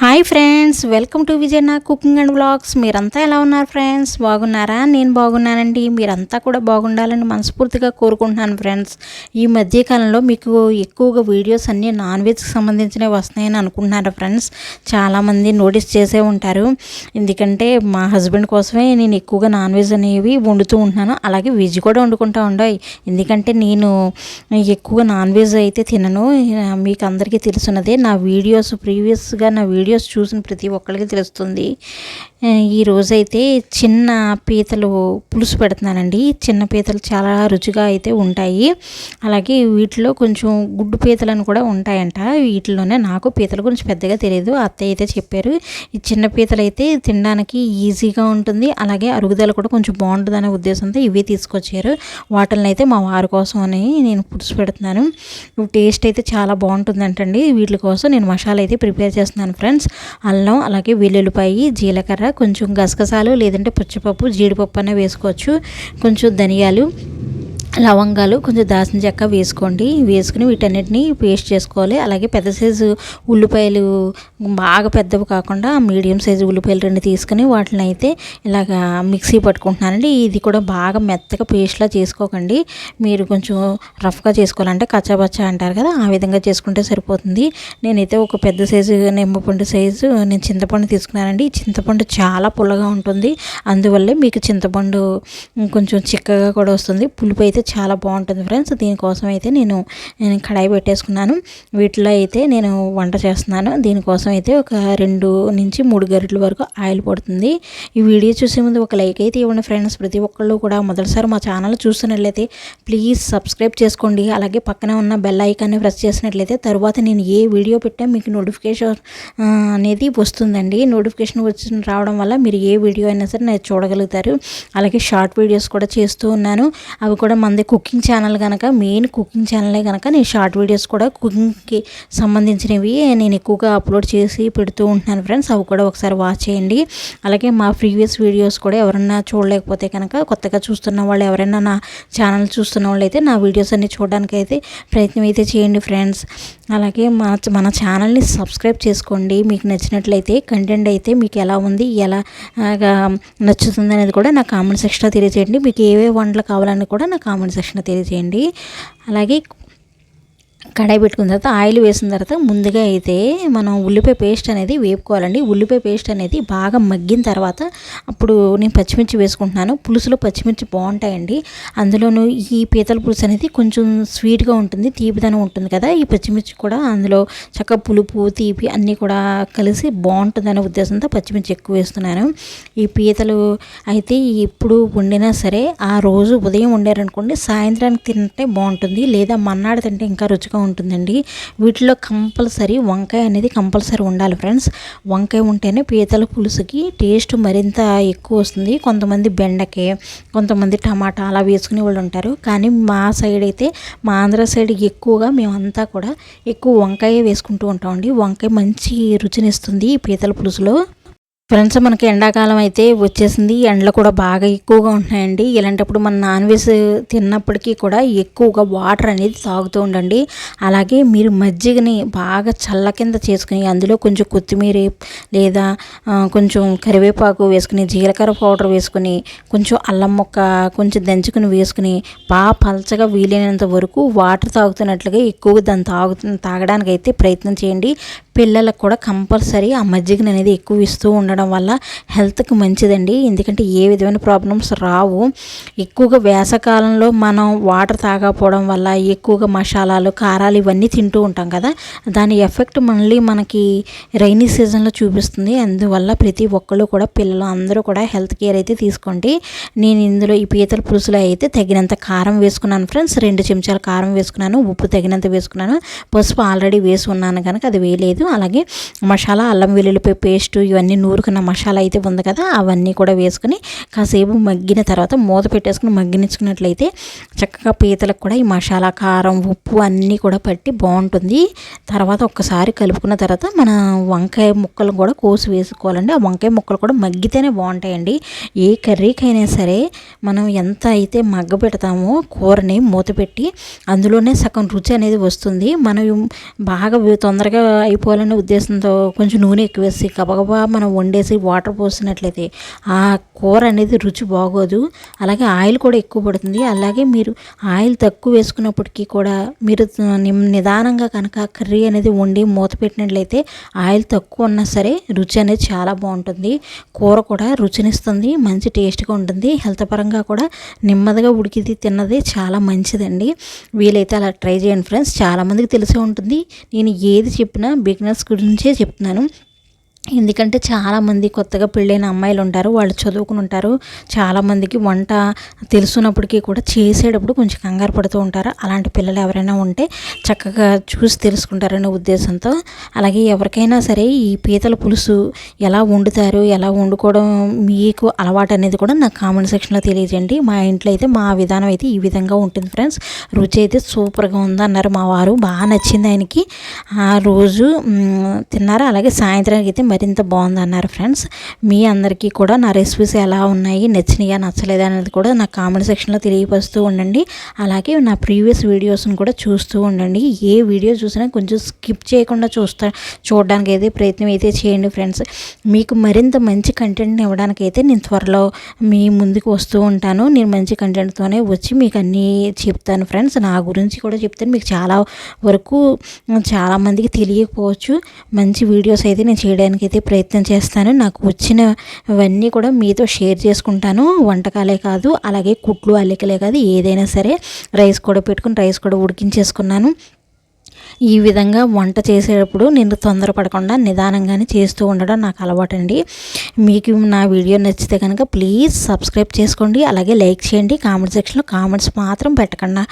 Hi friends welcome to విజయనా cooking and blogs మీరంతా ఎలా ఉన్నారు ఫ్రెండ్స్? బాగున్నారా? నేను బాగున్నానండి. మీరంతా కూడా బాగుండాలని మనస్ఫూర్తిగా కోరుకుంటున్నాను ఫ్రెండ్స్. ఈ మధ్యకాలంలో మీకు ఎక్కువగా వీడియోస్ అన్నీ నాన్ వెజ్కి సంబంధించినవి వస్తాయని అనుకుంటున్నారు ఫ్రెండ్స్. చాలామంది నోటీస్ చేసే ఉంటారు. ఎందుకంటే మా హస్బెండ్ కోసమే నేను ఎక్కువగా నాన్ వెజ్ అనేవి వండుతూ ఉంటున్నాను. అలాగే వెజ్ కూడా వండుకుంటూ ఉండాయి. ఎందుకంటే నేను ఎక్కువగా నాన్ వెజ్ అయితే తినను. మీకు అందరికీ తెలుసున్నదే నా వీడియోస్ ప్రీవియస్గా నా వీడియో వీడియోస్ చూసిన ప్రతి ఒక్కరికి తెలుస్తుంది. ఈ రోజైతే చిన్న పీతలు పులుసు పెడుతున్నానండి. చిన్న పీతలు చాలా రుచిగా అయితే ఉంటాయి. అలాగే వీటిలో కొంచెం గుడ్డు పీతలను కూడా ఉంటాయంట. వీటిలోనే నాకు పీతల గురించి పెద్దగా తెలియదు అత్తయ్య అయితే చెప్పారు ఈ చిన్న పీతలు అయితే తినడానికి ఈజీగా ఉంటుంది. అలాగే అరుగుదల కూడా కొంచెం బాగుంటుంది అనే ఉద్దేశంతో ఇవే తీసుకొచ్చారు. వాటిని అయితే మా వారి కోసం అని నేను పులుసు పెడుతున్నాను. టేస్ట్ అయితే చాలా బాగుంటుందంటండి. వీటి కోసం నేను మసాలా అయితే ప్రిపేర్ చేస్తున్నాను ఫ్రెండ్స్. అల్లం అలాగే వెల్లుల్లిపాయి జీలకర్ర కొంచెం గసగసాలు లేదంటే పుచ్చపప్పు జీడిపప్పు అనే వేసుకోవచ్చు. కొంచెం ధనియాలు లవంగాలు కొంచెం దాసిన చెక్క వేసుకోండి. వేసుకుని వీటన్నిటిని పేస్ట్ చేసుకోవాలి. అలాగే పెద్ద సైజు ఉల్లిపాయలు బాగా పెద్దవి కాకుండా మీడియం సైజు ఉల్లిపాయలు రెండు తీసుకుని వాటిని అయితే ఇలాగ మిక్సీ పట్టుకుంటున్నానండి. ఇది కూడా బాగా మెత్తగా పేస్ట్లా చేసుకోకండి. మీరు కొంచెం రఫ్గా చేసుకోవాలంటే కచ్చాబచ్చా అంటారు కదా ఆ విధంగా చేసుకుంటే సరిపోతుంది. నేనైతే ఒక పెద్ద సైజు నిమ్మపండు సైజు నేను చింతపండు తీసుకున్నానండి. చింతపండు చాలా పుల్లగా ఉంటుంది. అందువల్లే మీకు చింతపండు కొంచెం చిక్కగా కూడా వస్తుంది. పులుపు అయితే చాలా బాగుంటుంది ఫ్రెండ్స్. దీనికోసం అయితే నేను నేను కడాయి పెట్టేసుకున్నాను. వీటిలో అయితే నేను వంట చేస్తున్నాను. దీనికోసం అయితే ఒక రెండు నుంచి మూడు గరిటల వరకు ఆయిల్ పడుతుంది. ఈ వీడియో చూసే ముందు ఒక లైక్ అయితే ఇవ్వండి ఫ్రెండ్స్. ప్రతి ఒక్కళ్ళు కూడా మొదటిసారి మా ఛానల్ చూస్తున్నట్లయితే ప్లీజ్ సబ్స్క్రైబ్ చేసుకోండి. అలాగే పక్కన ఉన్న బెల్ ఐకాన్ని ప్రెస్ చేసినట్లయితే తర్వాత నేను ఏ వీడియో పెట్టా మీకు నోటిఫికేషన్ అనేది వస్తుందండి. నోటిఫికేషన్ వచ్చి రావడం వల్ల మీరు ఏ వీడియో అయినా సరే నేను చూడగలుగుతారు. అలాగే షార్ట్ వీడియోస్ కూడా చేస్తూ ఉన్నాను. అవి కూడా మంది కుకింగ్ ఛానల్ కనుక మెయిన్ కుకింగ్ ఛానలే కనుక నేను షార్ట్ వీడియోస్ కూడా కుకింగ్కి సంబంధించినవి నేను ఎక్కువగా అప్లోడ్ చేసి పెడుతూ ఉంటున్నాను ఫ్రెండ్స్ అవి కూడా ఒకసారి వాచ్ చేయండి. అలాగే మా ప్రీవియస్ వీడియోస్ కూడా ఎవరన్నా చూడలేకపోతే కనుక కొత్తగా చూస్తున్న వాళ్ళు ఎవరైనా నా ఛానల్ చూస్తున్న వాళ్ళు అయితే నా వీడియోస్ అన్ని చూడడానికి అయితే ప్రయత్నం అయితే చేయండి ఫ్రెండ్స్ అలాగే మా మన ఛానల్ని సబ్స్క్రైబ్ చేసుకోండి. మీకు నచ్చినట్లయితే కంటెంట్ అయితే మీకు ఎలా ఉంది ఎలా నచ్చుతుంది అనేది కూడా నా కామెంట్ సెక్షన్లో తెలియజేయండి. మీకు ఏవే వంటలు కావాలని కూడా నా కామెంట్ కామెంట్ సెక్షన్లో తెలియజేయండి. అలాగే కడాయి పెట్టుకున్న తర్వాత ఆయిల్ వేసిన తర్వాత ముందుగా అయితే మనం ఉల్లిపాయ పేస్ట్ అనేది వేపుకోవాలండి. ఉల్లిపాయ పేస్ట్ అనేది బాగా మగ్గిన తర్వాత అప్పుడు నేను పచ్చిమిర్చి వేసుకుంటున్నాను. పులుసులో పచ్చిమిర్చి బాగుంటాయండి. అందులోనూ ఈ పీతల పులుసు అనేది కొంచెం స్వీట్గా ఉంటుంది తీపిదనం ఉంటుంది కదా. ఈ పచ్చిమిర్చి కూడా అందులో చక్కగా పులుపు తీపి అన్నీ కూడా కలిసి బాగుంటుంది అనే ఉద్దేశంతో పచ్చిమిర్చి ఎక్కువ వేస్తున్నాను. ఈ పీతలు అయితే ఎప్పుడు వండినా సరే ఆ రోజు ఉదయం వండారనుకోండి సాయంత్రానికి తింటే బాగుంటుంది. లేదా మన్నాడు తింటే ఇంకా రుచిగా ఉంటుందండి. వీటిలో కంపల్సరీ వంకాయ అనేది కంపల్సరీ ఉండాలి ఫ్రెండ్స్. వంకాయ ఉంటేనే పీతల పులుసుకి టేస్ట్ మరింత ఎక్కువ వస్తుంది. కొంతమంది బెండకాయ కొంతమంది టమాటా అలా వేసుకునే వాళ్ళు ఉంటారు. కానీ మా సైడ్ అయితే మా ఆంధ్ర సైడ్ ఎక్కువగా మేమంతా కూడా ఎక్కువ వంకాయ వేసుకుంటూ ఉంటామండి. వంకాయ మంచి రుచినిస్తుంది ఈ పీతల పులుసులో. ఫ్రెండ్స్ మనకి ఎండాకాలం అయితే వచ్చేసింది. ఎండలు కూడా బాగా ఎక్కువగా ఉంటున్నాయండి. ఇలాంటప్పుడు మన నాన్ వెజ్ తిన్నప్పటికీ కూడా ఎక్కువగా వాటర్ అనేది తాగుతూ ఉండండి. అలాగే మీరు మజ్జిగని బాగా చల్ల కింద చేసుకుని అందులో కొంచెం కొత్తిమీర లేదా కొంచెం కరివేపాకు వేసుకుని జీలకర్ర పౌడర్ వేసుకుని కొంచెం అల్లం ముక్క కొంచెం దంచుకుని వేసుకుని బాగా పలచగా వీలైనంత వరకు వాటర్ తాగుతున్నట్లుగా ఎక్కువగా దాన్ని తాగు తాగడానికి అయితే ప్రయత్నం చేయండి. పిల్లలకు కూడా కంపల్సరీ ఆ మజ్జిగను అనేది ఎక్కువ ఇస్తూ ఉండడం వల్ల హెల్త్కి మంచిదండి. ఎందుకంటే ఏ విధమైన ప్రాబ్లమ్స్ రావు. ఎక్కువగా వేసవకాలంలో మనం వాటర్ తాగకపోవడం వల్ల ఎక్కువగా మసాలాలు కారాలు ఇవన్నీ తింటూ ఉంటాం కదా. దాని ఎఫెక్ట్ మళ్ళీ మనకి రైనీ సీజన్లో చూపిస్తుంది. అందువల్ల ప్రతి ఒక్కళ్ళు కూడా పిల్లలు అందరూ కూడా హెల్త్ కేర్ అయితే తీసుకోండి. నేను ఇందులో ఈ పీతల పులుసులో అయితే తగినంత కారం వేసుకున్నాను ఫ్రెండ్స్. రెండు చెంచాల కారం వేసుకున్నాను ఉప్పు తగినంత వేసుకున్నాను. పసుపు ఆల్రెడీ వేసి ఉన్నాను కనుక అది వేయలేదు. అలాగే మసాలా అల్లం వెల్లుల్లిపాయ పేస్ట్ ఇవన్నీ నూరుకున్న మసాలా అయితే ఉంది కదా అవన్నీ కూడా వేసుకుని కాసేపు మగ్గిన తర్వాత మూత పెట్టేసుకుని మగ్గినించుకున్నట్లయితే చక్కగా పీతలకు కూడా ఈ మసాలా కారం ఉప్పు అన్నీ కూడా పట్టి బాగుంటుంది. తర్వాత ఒక్కసారి కలుపుకున్న తర్వాత మన వంకాయ ముక్కలు కూడా కోసి వేసుకోవాలండి. ఆ వంకాయ ముక్కలు కూడా మగ్గితేనే బాగుంటాయండి. ఏ కర్రీకైనా సరే మనం ఎంత అయితే మగ్గ పెడతామో కూరని మూత పెట్టి అందులోనే సగం రుచి అనేది వస్తుంది. మనం బాగా తొందరగా అయిపోవాలి చేసుకోవాలనే ఉద్దేశంతో కొంచెం నూనె ఎక్కువ వేసి గబగబా మనం వండేసి వాటర్ పోసినట్లయితే ఆ కూర అనేది రుచి బాగోదు. అలాగే ఆయిల్ కూడా ఎక్కువ పడుతుంది. అలాగే మీరు ఆయిల్ తక్కువ వేసుకున్నప్పటికీ కూడా మీరు నిమ్- నిదానంగా కనుక కర్రీ అనేది వండి మూత పెట్టినట్లయితే ఆయిల్ తక్కువ ఉన్నా సరే రుచి అనేది చాలా బాగుంటుంది. కూర కూడా రుచినిస్తుంది మంచి టేస్ట్గా ఉంటుంది. హెల్త్ పరంగా కూడా నెమ్మదిగా ఉడికిది తిన్నది చాలా మంచిదండి. వీలైతే అలా ట్రై చేయండి ఫ్రెండ్స్. చాలామందికి తెలిసే ఉంటుంది. నేను ఏది చెప్పినా బిగినర్స్ గురించే చెప్తున్నాను. ఎందుకంటే చాలామంది కొత్తగా పెళ్ళైన అమ్మాయిలు ఉంటారు వాళ్ళు చదువుకుని ఉంటారు. చాలామందికి వంట తెలుసున్నప్పటికీ కూడా చేసేటప్పుడు కొంచెం కంగారు పడుతూ ఉంటారు. అలాంటి పిల్లలు ఎవరైనా ఉంటే చక్కగా చూసి తెలుసుకుంటారనే ఉద్దేశంతో. అలాగే ఎవరికైనా సరే ఈ పీతల పులుసు ఎలా వండుతారు ఎలా వండుకోవడం మీకు అలవాటు అనేది కూడా నాకు కామెంట్ సెక్షన్లో తెలియజేయండి. మా ఇంట్లో అయితే మా విధానం అయితే ఈ విధంగా ఉంటుంది ఫ్రెండ్స్. రుచి అయితే సూపర్గా ఉందన్నారు మా వారు. బాగా నచ్చింది ఆయనకి. ఆ రోజు తిన్నారు? అలాగే సాయంత్రానికి అయితే మరింత బాగుంది అన్నారు ఫ్రెండ్స్. మీ అందరికీ కూడా నా రెసిపీస్ ఎలా ఉన్నాయి నచ్చినాయా నచ్చలేదా అనేది కూడా నా కామెంట్ సెక్షన్లో తెలియపరుస్తూ ఉండండి. అలాగే నా ప్రీవియస్ వీడియోస్ని కూడా చూస్తూ ఉండండి. ఏ వీడియో చూసినా కొంచెం స్కిప్ చేయకుండా చూస్తా చూడడానికి అయితే ప్రయత్నం అయితే చేయండి ఫ్రెండ్స్. మీకు మరింత మంచి కంటెంట్ని ఇవ్వడానికి అయితే నేను త్వరలో మీ ముందుకు వస్తూ ఉంటాను. నేను మంచి కంటెంట్తోనే వచ్చి మీకు అన్నీ చెప్తాను ఫ్రెండ్స్. నా గురించి కూడా చెప్తాను. మీకు చాలా వరకు చాలామందికి తెలియకపోవచ్చు. మంచి వీడియోస్ అయితే నేను చేయడానికి అయితే ప్రయత్నం చేస్తాను. నాకు వచ్చినవన్నీ కూడా మీతో షేర్ చేసుకుంటాను. వంటకాలే కాదు అలాగే కుట్లు అల్లికలే కాదు ఏదైనా సరే రైస్ కూడా పెట్టుకుని రైస్ కూడా ఉడికించేసుకున్నాను. ఈ విధంగా వంట చేసేటప్పుడు నేను తొందరపడకుండా నిదానంగానే చేస్తూ ఉండడం నాకు అలవాటండి. మీకు నా వీడియో నచ్చితే కనుక ప్లీజ్ సబ్స్క్రైబ్ చేసుకోండి. అలాగే లైక్ చేయండి. కామెంట్ సెక్షన్లో కామెంట్స్ మాత్రం పెట్టకుండా